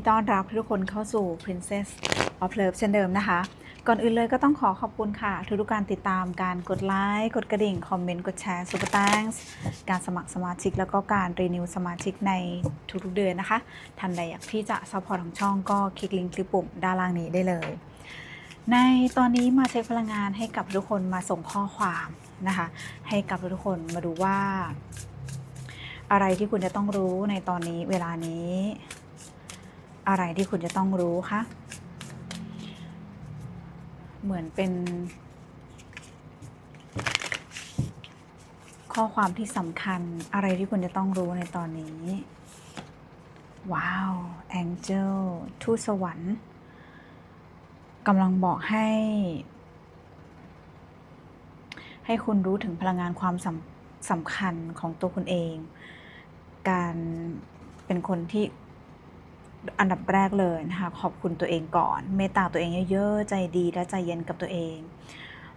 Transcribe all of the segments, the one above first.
ดีต้อนรับทุกคนเข้าสู่ Princess of Love เช่นเดิมนะคะ ก่อนอื่นเลยก็ต้องขอขอบคุณค่ะ ทุกการติดตามการกดไลค์กดกระดิ่ง คอมเมนต์ กดแชร์ Super Thanks การสมัครสมาชิก แล้วก็การรีนิวสมาชิกในทุกๆเดือนนะคะท่านใดอยากที่จะซัพพอร์ตของช่องก็คลิกลิงก์คลิปปุ่มด้านล่างนี้ได้เลย ในตอนนี้มาเช็คพลังงานให้กับทุกคนมาส่งข้อความนะคะ ให้กับทุกคนมาดูว่า อะไรที่คุณจะต้องรู้ในตอนนี้เวลานี้ อะไรที่คุณจะต้องรู้คะเหมือนเป็น ข้อความที่สำคัญอะไรที่คุณจะต้องรู้ในตอนนี้ ว้าวแองเจลทูตสวรรค์กำลังบอกให้ ให้คุณรู้ถึงพลังงานความสำสำคัญของตัวคุณเอง การเป็นคนที่ อันดับแรกเลยนะคะขอบคุณตัวเองก่อน เมตตาตัวเองเยอะๆ ใจดีและใจเย็นกับตัวเอง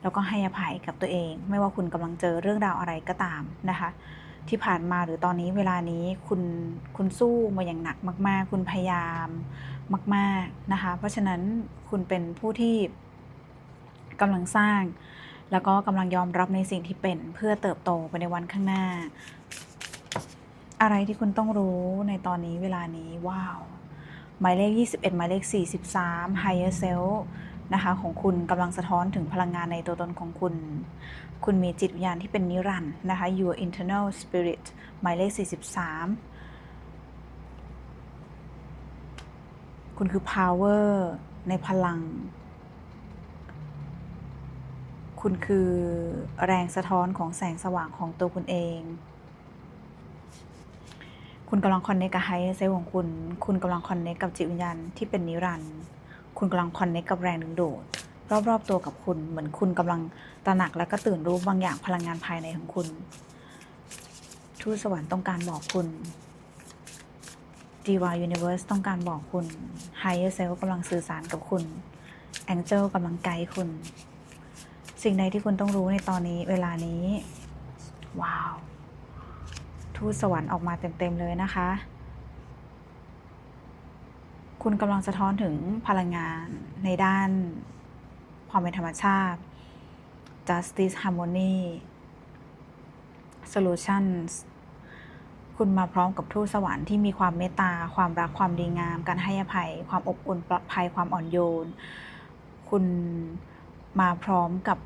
แล้วก็ให้อภัยกับตัวเอง ไม่ว่าคุณกำลังเจอเรื่องราวอะไรก็ตามนะคะ ที่ผ่านมาหรือตอนนี้เวลานี้คุณคุณสู้มาอย่างหนักมาก ๆ คุณพยายามมาก ๆนะคะ เพราะฉะนั้นคุณเป็นผู้ที่กำลังสร้าง แล้วก็กำลังยอมรับในสิ่งที่เป็นเพื่อเติบโตไปในวันข้างหน้า อะไรที่คุณต้องรู้ในตอนนี้เวลานี้ว้าว หมายเลข 21 หมายเลข 43 Higher Self นะคะของคุณกำลังสะท้อนถึงพลังงานในตัวตนของคุณ คุณมีจิตวิญญาณที่เป็นนิรันดร์นะคะ your internal spirit หมายเลข 43 คุณคือ power ในพลัง คุณคือแรงสะท้อนของแสงสว่างของตัวคุณเอง คุณกำลังคอนเนคกับไฮเซลของคุณ คุณกำลังคอนเนคกับจิตวิญญาณที่เป็นนิรันดร์คุณกำลังคอนเนคกับแรงดึงดูดรอบๆตัวกับคุณเหมือนคุณกำลังตระหนักและก็ตื่นรู้บางอย่างพลังงานภายในของคุณ ทูตสวรรค์ต้องการบอกคุณ Divine Universe ต้องการบอกคุณ Higher Self กำลังสื่อสารกับคุณ Angel กำลังไกด์คุณ สิ่งใดที่คุณต้องรู้ในตอนนี้เวลานี้ ว้าว ทูตสวรรค์ออกมาเต็มๆเลยนะคะ คุณกำลังสะท้อนถึงพลังงานในด้านความเป็นธรรมชาติ justice harmony solutions คุณมาพร้อมกับทูตสวรรค์ที่มีความเมตตา ความรักความดีงาม การให้อภัย ความอบอุ่นปลอดภัยความอ่อนโยน คุณมาพร้อมกับ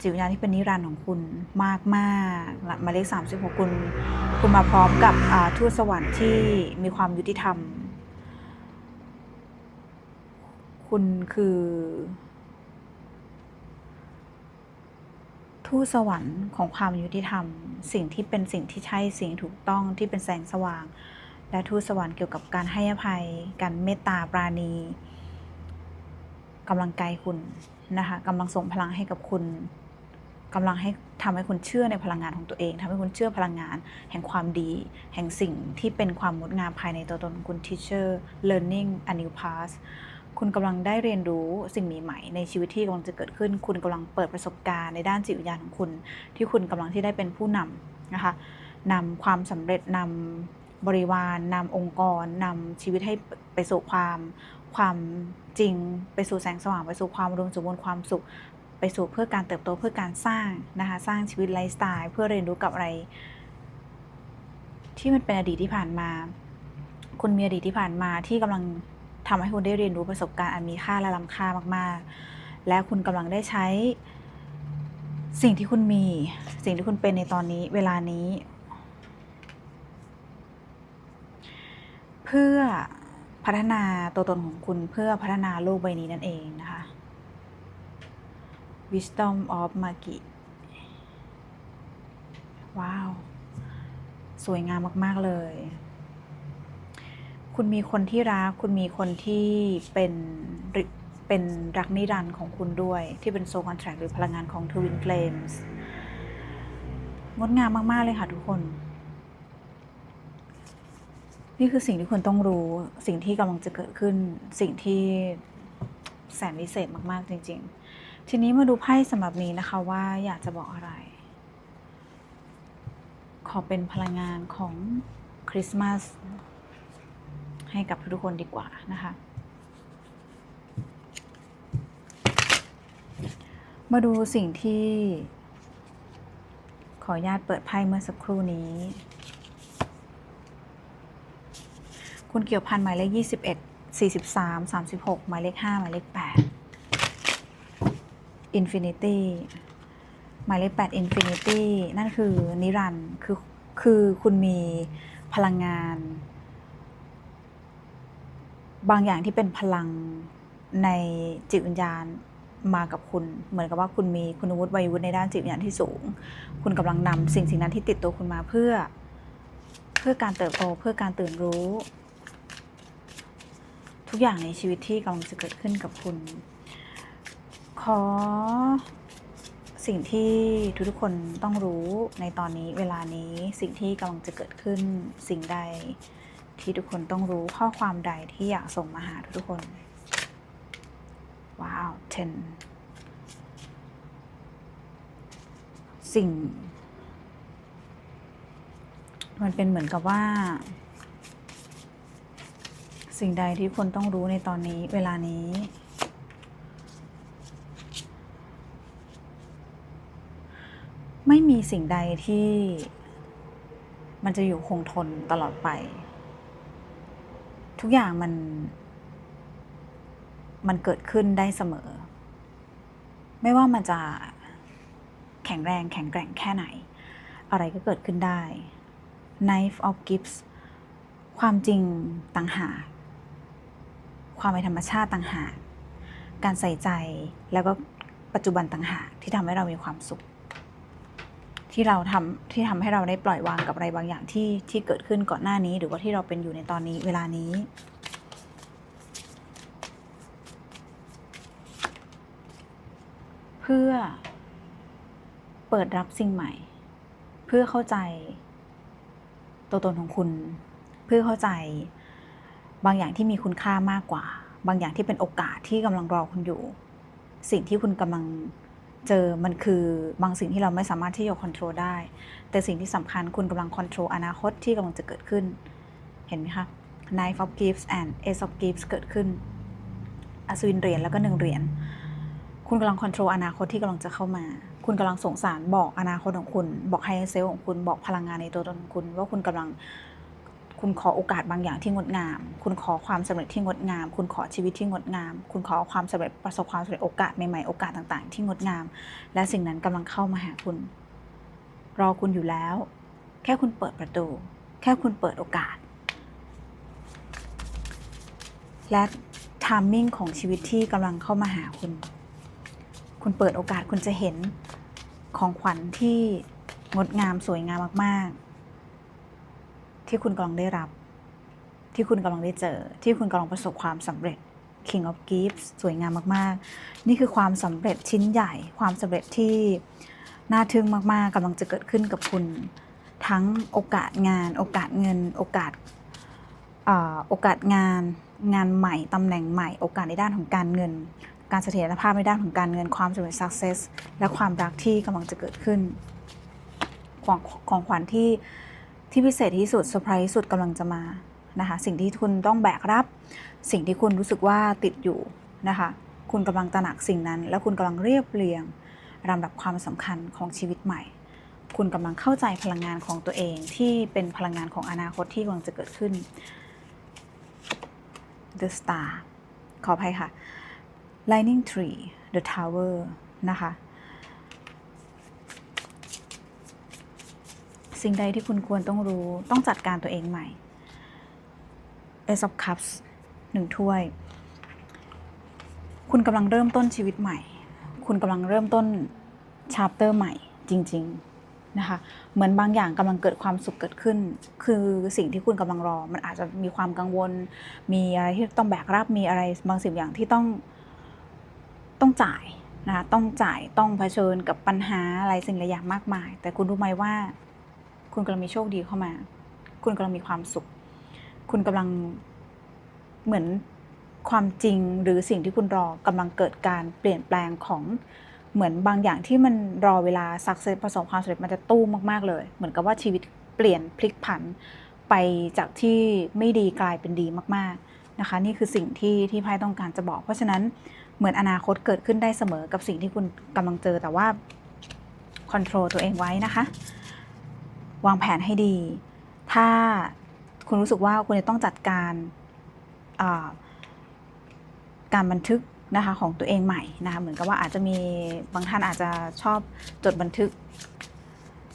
จิตวิญญาณที่เป็นนิรันดร์ของคุณมากมากๆหมายเลขสามสิบหกคุณคุณมาพร้อมกับทูตสวรรค์ที่มีความยุติธรรม คุณคือ ทูตสวรรค์ของความยุติธรรม สิ่งที่เป็นสิ่งที่ใช่สิ่งถูกต้องที่เป็นแสงสว่าง และทูตสวรรค์เกี่ยวกับการให้อภัย การเมตตาปราณีกำลังไกลคุณนะคะกำลังส่งพลังให้กับคุณ กำลังให้ทำให้คุณเชื่อในพลังงานของตัวเองทำให้คุณเชื่อพลังงาน แห่งความดี แห่งสิ่งที่เป็นความงดงามภายในตัวตนคุณ teacher learning a new path คุณกำลังได้เรียนรู้สิ่งใหม่ๆในชีวิตที่กำลังจะเกิดขึ้น คุณกำลังเปิดประสบการณ์ในด้านจิตวิญญาณของคุณ ที่คุณกำลังที่ได้เป็นผู้นำนะคะนำความสำเร็จนำบริวารนำองค์กรนำชีวิตให้ไปสู่ความความจริงไปสู่แสงสว่างไปสู่ความอุดมสมบูรณ์ความสุข ไปสู่เพื่อการเติบโตเพื่อการสร้างนะคะสร้างชีวิตไลฟ์สไตล์เพื่อเรียนรู้กับอะไร ที่มันเป็นอดีตที่ผ่านมา คุณมีอดีตที่ผ่านมาที่กำลังทำให้คุณได้เรียนรู้ประสบการณ์อันมีค่าและล้ำค่ามาก ๆ และคุณกำลังได้ใช้ สิ่งที่คุณมี สิ่งที่คุณเป็นในตอนนี้ เวลานี้ เพื่อพัฒนาตัวตนของคุณเพื่อพัฒนาโลกใบนี้นั่นเองนะคะ Wisdom of Magi ว้าว สวยงามมาก ๆ เลย คุณมีคนที่รัก คุณมีคนที่เป็นเป็นรักนิรันดร์ของคุณด้วย ที่เป็นโซคอนแทรคหรือพลังงานของ Twin Flames งดงามมาก ๆ เลยค่ะทุกคน นี่คือสิ่งที่คุณต้องรู้ สิ่งที่กำลังจะเกิดขึ้น สิ่งที่แสนวิเศษมาก ๆ จริง ๆ ทีนี้มาดูไพ่สำหรับนี้นะคะว่าอยากจะบอกอะไร ขอเป็นพลังงานของคริสต์มาสให้กับทุกคนดีกว่านะคะ มาดูสิ่งที่ ขออนุญาตเปิดไพ่เมื่อสักครู่นี้ คุณเกี่ยวพันหมายเลข 21 43 36 หมายเลข 5 หมายเลข 8 Infinity หมายเลข8 Infinity นั่นคือนิรันด์คือคือคุณมีพลังงาน บางอย่างที่เป็นพลังในจิตวิญญาณมากับคุณ เหมือนกับว่าคุณมีคุณวุฒิวัยวุฒิในด้านจิตวิญญาณที่สูง คุณกำลังนำสิ่งสิ่งนั้นที่ติดตัวคุณมาเพื่อ เพื่อการเติบโตเพื่อการตื่นรู้ ทุกอย่างในชีวิตที่กำลังจะเกิดขึ้นกับคุณ อสิ่งที่ทุกๆคนต้องรู้ในตอนนี้เวลานี้สิ่งที่กำลังจะเกิดขึ้นสิ่งใดที่ทุกคนต้องรู้ข้อความใดที่อยากส่งมาหาทุกๆคน ว้าว 10 สิ่ง มันเป็นเหมือนกับว่า สิ่งใดที่คนต้องรู้ในตอนนี้เวลานี้ ไม่มีสิ่งใดที่มันจะอยู่คงทนตลอดไป ทุกอย่างมัน มันเกิดขึ้นได้เสมอ ไม่ว่ามันจะแข็งแรงแข็งแกร่งแค่ไหน อะไรก็เกิดขึ้นได้ Knife of Gifts ความจริงต่างหาก ความเป็นธรรมชาติต่างหาก การใส่ใจแล้วก็ปัจจุบันต่างหากที่ทำให้เรามีความสุข ที่เราทำที่ทำให้เราได้ปล่อยวางกับอะไรบางอย่างที่ที่เกิดขึ้นก่อนหน้านี้ หรือว่าที่เราเป็นอยู่ในตอนนี้เวลานี้เพื่อเปิดรับสิ่งใหม่ เพื่อเข้าใจตัวตนของคุณ เพื่อเข้าใจบางอย่างที่มีคุณค่ามากกว่า บางอย่างที่เป็นโอกาสที่กำลังรอคุณอยู่ สิ่งที่คุณกำลัง เจอมันคือบางสิ่งที่เราไม่สามารถที่จะควบคุมได้ แต่สิ่งที่สำคัญคุณกำลังควบคุมอนาคตที่กำลังจะเกิดขึ้น เห็นไหมคะ Knife of Gifts and Ace of Gifts เกิดขึ้นอัศวินเหรียญแล้วก็หนึ่งเหรียญคุณกำลังควบคุมอนาคตที่กำลังจะเข้ามา คุณกำลังสงสารบอกอนาคตของคุณ บอกไฮเซลของคุณ บอกพลังงานในตัวตนของคุณ ว่าคุณกำลัง คุณขอโอกาสบางอย่างที่งดงาม คุณขอความสำเร็จที่งดงาม คุณขอชีวิตที่งดงาม คุณขอความสำเร็จประสบความสำเร็จโอกาสใหม่ๆโอกาสต่างๆ ที่งดงาม และสิ่งนั้นกำลังเข้ามาหาคุณ รอคุณอยู่แล้ว แค่คุณเปิดประตู แค่คุณเปิดโอกาส และทามมิ่งของชีวิตที่กำลังเข้ามาหาคุณ คุณเปิดโอกาสคุณจะเห็นของขวัญที่งดงามสวยงามมากๆ ที่คุณกำลังได้รับ ที่คุณกำลังได้เจอ ที่คุณกำลังประสบความสำเร็จ King of Gifts สวยงามมาก ๆ นี่คือความสำเร็จชิ้นใหญ่ ความสำเร็จที่น่าทึ่งมาก ๆกำลังจะเกิดขึ้นกับคุณ ทั้งโอกาสงาน โอกาสเงิน โอกาสโอกาสงานงานใหม่ตำแหน่งใหม่ โอกาสในด้านของการเงิน การเสถียรภาพในด้านของการเงินความสำเร็จ success และความรักที่กำลังจะเกิดขึ้น ของของขวัญที่ ที่พิเศษที่สุดเซอร์ไพรส์ที่สุดกำลังจะมานะคะสิ่งที่คุณต้องแบกรับ สิ่งที่คุณรู้สึกว่าติดอยู่นะคะคุณกำลังตระหนักสิ่งนั้น แล้วคุณกำลังเรียบเรียงลำดับความสำคัญของชีวิตใหม่ คุณกำลังเข้าใจพลังงานของตัวเองที่เป็นพลังงานของอนาคตที่กำลังจะเกิดขึ้น The Star ขออภัยค่ะ Lightning Tree The Tower นะคะ สิ่งใดที่คุณควรต้องรู้ ต้องจัดการตัวเองใหม่ Ace of Cups หนึ่งถ้วย คุณกำลังเริ่มต้นชีวิตใหม่ คุณกำลังเริ่มต้นชาร์เตอร์ใหม่จริง ๆ นะคะ เหมือนบางอย่างกำลังเกิดความสุขเกิดขึ้น คือสิ่งที่คุณกำลังรอ มันอาจจะมีความกังวล มีอะไรที่ต้องแบกรับ มีอะไรบางสิ่งอย่างที่ต้องต้องจ่ายนะคะ ต้องจ่าย ต้องเผชิญกับปัญหาอะไรสิ่งหลายอย่างมากมาย แต่คุณรู้ไหมว่า คุณกำลังมีโชคดีเข้ามา คุณกำลังมีความสุข คุณกำลังเหมือนความจริงหรือสิ่งที่คุณรอกำลังเกิดการเปลี่ยนแปลงของเหมือนบางอย่างที่มันรอเวลาสักเซสประสบความสำเร็จมันจะตู้มมากๆเลย เหมือนกับว่าชีวิตเปลี่ยนพลิกผันไปจากที่ไม่ดีกลายเป็นดีมากๆนะคะ นี่คือสิ่งที่ที่ไพ่ต้องการจะบอก เพราะฉะนั้นเหมือนอนาคตเกิดขึ้นได้เสมอกับสิ่งที่คุณกำลังเจอแต่ว่าคอนโทรลตัวเองไว้นะคะ วางแผนให้ดี ถ้าคุณรู้สึกว่าคุณจะต้องจัดการการบันทึกนะคะของตัวเองใหม่นะคะเหมือนกับว่าอาจจะมีบางท่านอาจจะชอบจดบันทึก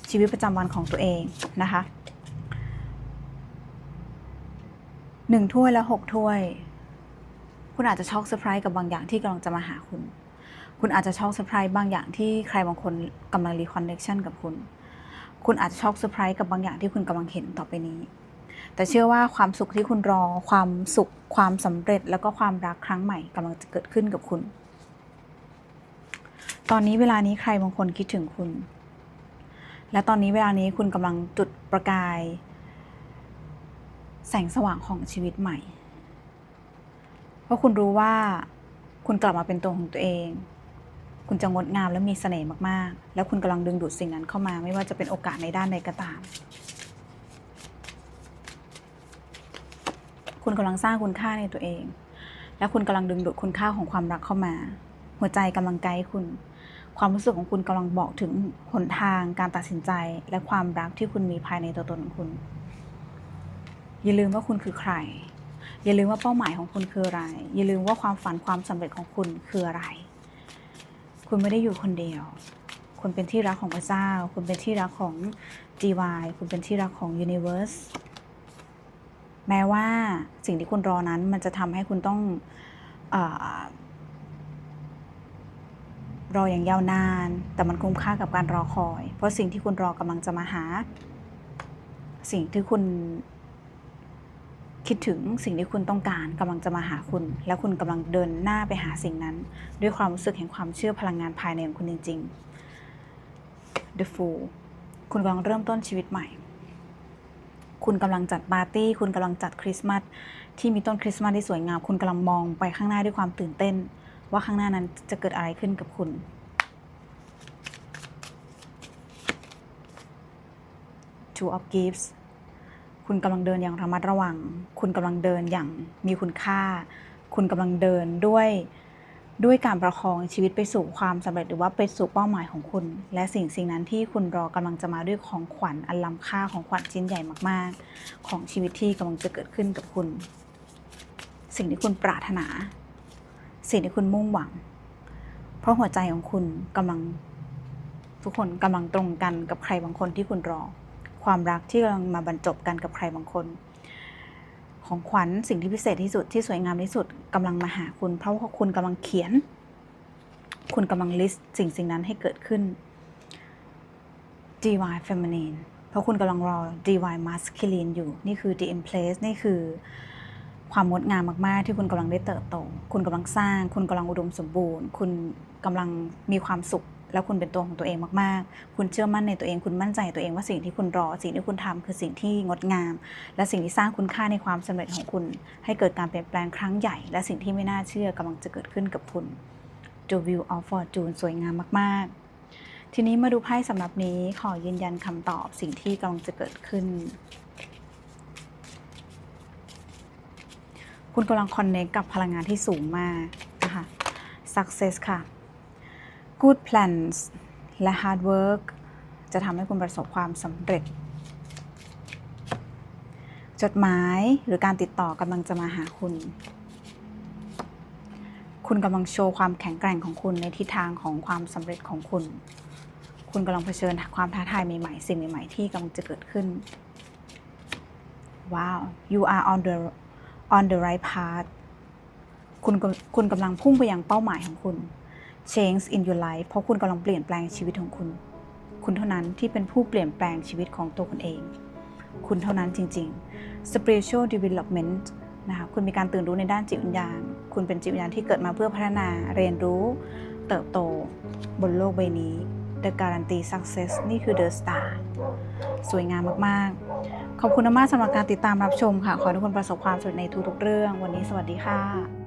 ชีวิตประจำวันของตัวเองนะคะหนึ่งถ้วยและหกถ้วย คุณอาจจะช็อกเซอร์ไพรส์กับบางอย่างที่กำลังจะมาหาคุณ คุณอาจจะช็อกเซอร์ไพรส์บางอย่างที่ใครบางคนกำลังรีคอนเนคชันกับคุณ คุณอาจจะช็อกเซอร์ไพรส์กับบางอย่างที่คุณกำลังเห็นต่อไปนี้ แต่เชื่อว่าความสุขที่คุณรอ ความสุข ความสำเร็จ แล้วก็ความรักครั้งใหม่กำลังจะเกิดขึ้นกับคุณ ตอนนี้เวลานี้ใครบางคนคิดถึงคุณ และตอนนี้เวลานี้คุณกำลังจุดประกาย แสงสว่างของชีวิตใหม่ เพราะคุณรู้ว่าคุณกลับมาเป็นตัวของตัวเอง คุณจะงดงามและมีเสน่ห์มากๆ แล้วคุณกำลังดึงดูดสิ่งนั้นเข้ามา ไม่ว่าจะเป็นโอกาสในด้านใดก็ตาม คุณกำลังสร้างคุณค่าในตัวเอง และคุณกำลังดึงดูดคุณค่าของความรักเข้ามา หัวใจกำลังไกด์คุณ ความรู้สึกของคุณกำลังบอกถึงหนทางการตัดสินใจ และความรักที่คุณมีภายในตัวตนของคุณ อย่าลืมว่าคุณคือใคร อย่าลืมว่าเป้าหมายของคุณคืออะไร อย่าลืมว่าความฝันความสำเร็จของคุณคืออะไร คุณไม่ได้อยู่คนเดียว คุณเป็นที่รักของพระเจ้า คุณเป็นที่รักของ GY คุณเป็นที่รักของ Universe แม้ว่าสิ่งที่คุณรอนั้นมันจะทำให้คุณต้องอรออย่างยาวนาน แต่มันคุ้มค่ากับการรอคอย เพราะสิ่งที่คุณรอกำลังจะมาหา สิ่งที่คุณ คิดถึงสิ่งที่คุณต้องการกำลังจะมาหาคุณ และคุณกำลังเดินหน้าไปหาสิ่งนั้น ด้วยความรู้สึกแห่งความเชื่อพลังงานภายในของคุณจริงๆ The Fool คุณกำลังเริ่มต้นชีวิตใหม่ คุณกำลังจัดปาร์ตี้ คุณกำลังจัดคริสต์มาสที่มีต้นคริสต์มาสที่สวยงาม คุณกำลังมองไปข้างหน้าด้วยความตื่นเต้น ว่าข้างหน้านั้นจะเกิดอะไรขึ้นกับคุณ Two of Gifts คุณกำลังเดินอย่างระมัดระวัง คุณกำลังเดินอย่างมีคุณค่า คุณกำลังเดินด้วยด้วยการประคองชีวิตไปสู่ความสำเร็จหรือว่าไปสู่เป้าหมายของคุณ และสิ่งสิ่งนั้นที่คุณรอกำลังจะมาด้วยของขวัญอันล้ำค่าของขวัญชิ้นใหญ่มากๆ ของชีวิตที่กำลังจะเกิดขึ้นกับคุณ สิ่งที่คุณปรารถนา สิ่งที่คุณมุ่งหวัง เพราะหัวใจของคุณกำลังทุกคนกำลังตรงกันกับใครบางคนที่คุณรอ ความรักที่กำลังมาบรรจบกันกับใครบางคน ของขวัญสิ่งที่พิเศษที่สุดที่สวยงามที่สุดกำลังมาหาคุณ เพราะว่าคุณกำลังเขียน คุณกำลังลิสต์สิ่งสิ่งนั้นให้เกิดขึ้น DY feminine เพราะคุณกำลังรอ DY masculine อยู่ นี่คือ the in place นี่คือความงดงามมาก ๆ ที่คุณกำลังได้เติบโต คุณกำลังสร้าง คุณกำลังอุดมสมบูรณ์ คุณกำลังมีความสุข แล้วคุณเป็นตัวของตัวเองมากๆ คุณเชื่อมั่นในตัวเอง คุณมั่นใจตัวเองว่าสิ่งที่คุณรอ สิ่งที่คุณทำคือสิ่งที่งดงาม และสิ่งที่สร้างคุณค่าในความสำเร็จของคุณ ให้เกิดการเปลี่ยนแปลงครั้งใหญ่ และสิ่งที่ไม่น่าเชื่อกำลังจะเกิดขึ้นกับคุณ The View of Fortune สวยงามมากๆ ทีนี้มาดูไพ่สำหรับนี้ขอยืนยันคำตอบสิ่งที่กำลังจะเกิดขึ้น คุณกำลังคอนเนคกับพลังงานที่สูงมากนะคะ success ค่ะ good plans และ hard work จะทำให้คุณประสบความสำเร็จ จดหมายหรือการติดต่อกำลังจะมาหาคุณ คุณกำลังโชว์ความแข็งแกร่งของคุณในทิศทางของความสำเร็จของคุณ คุณกำลังเผชิญความท้าทายใหม่ๆ สิ่งใหม่ๆ ที่กำลังจะเกิดขึ้น ว้าว you are on the on the right path คุณคุณกำลังพุ่งไปยังเป้าหมายของคุณ change in your life เพราะคุณกำลังเปลี่ยนแปลงชีวิตของคุณ คุณเท่านั้นที่เป็นผู้เปลี่ยนแปลงชีวิตของตัวคุณเอง คุณเท่านั้นจริง ๆ spiritual development นะคะคุณมีการตื่นรู้ในด้านจิตวิญญาณ คุณเป็นจิตวิญญาณที่เกิดมาเพื่อพัฒนาเรียนรู้เติบโตบนโลกใบนี้ The Guarantee Success นี่คือ The Star สวยงามมาก ๆ ขอบคุณมากสำหรับการติดตามรับชมค่ะ ขอให้ทุกคนประสบความสำเร็จในทุก ๆ เรื่อง วันนี้สวัสดีค่ะ